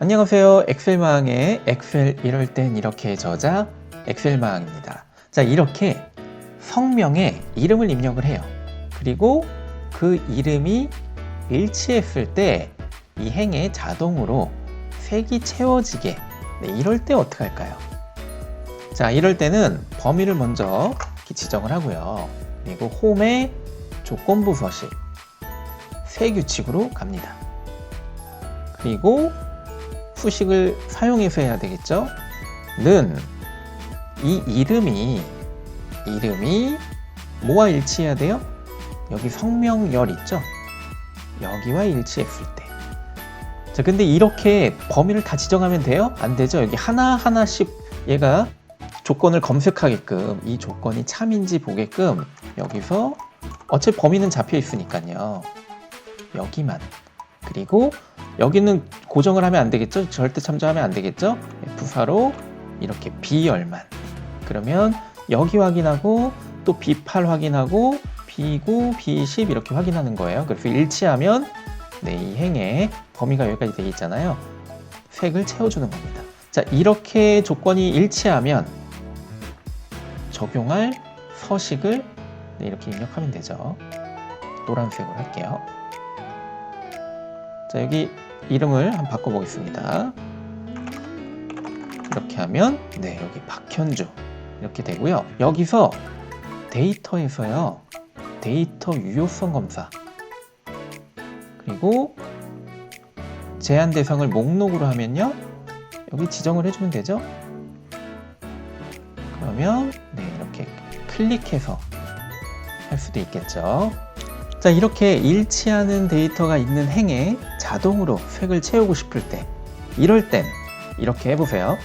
안녕하세요. 엑셀망의 엑셀 이럴 땐 이렇게 저자 엑셀망입니다. 자, 이렇게 성명에 이름을 입력을 해요. 그리고 그 이름이 일치했을 때 이 행에 자동으로 색이 채워지게 네, 이럴 때 어떻게 할까요? 자, 이럴 때는 범위를 먼저 지정을 하고요. 그리고 홈에 조건부 서식 새 규칙으로 갑니다. 그리고 수식을 사용해서 해야 되겠죠? 는 이 이름이 이름이 뭐와 일치해야 돼요? 여기 성명열 있죠? 여기와 일치했을 때. 자, 근데 이렇게 범위를 다 지정하면 돼요? 안 되죠? 여기 하나하나씩 얘가 조건을 검색하게끔 이 조건이 참인지 보게끔 여기서 어차피 범위는 잡혀 있으니까요. 여기만. 그리고 여기는 고정을 하면 안 되겠죠? 절대 참조하면 안 되겠죠? F4로 이렇게 B열만. 그러면 여기 확인하고 또 B8 확인하고 B9, B10 이렇게 확인하는 거예요. 그래서 일치하면 네, 이 행의 범위가 여기까지 되어 있잖아요. 색을 채워주는 겁니다. 자, 이렇게 조건이 일치하면 적용할 서식을 네, 이렇게 입력하면 되죠. 노란색으로 할게요. 자, 여기 이름을 한번 바꿔보겠습니다. 이렇게 하면, 네, 여기 박현주. 이렇게 되고요. 여기서 데이터에서요, 데이터 유효성 검사. 그리고 제한 대상을 목록으로 하면요, 여기 지정을 해주면 되죠. 그러면, 네, 이렇게 클릭해서 할 수도 있겠죠. 자, 이렇게 일치하는 데이터가 있는 행에 자동으로 색을 채우고 싶을 때, 이럴 땐 이렇게 해보세요.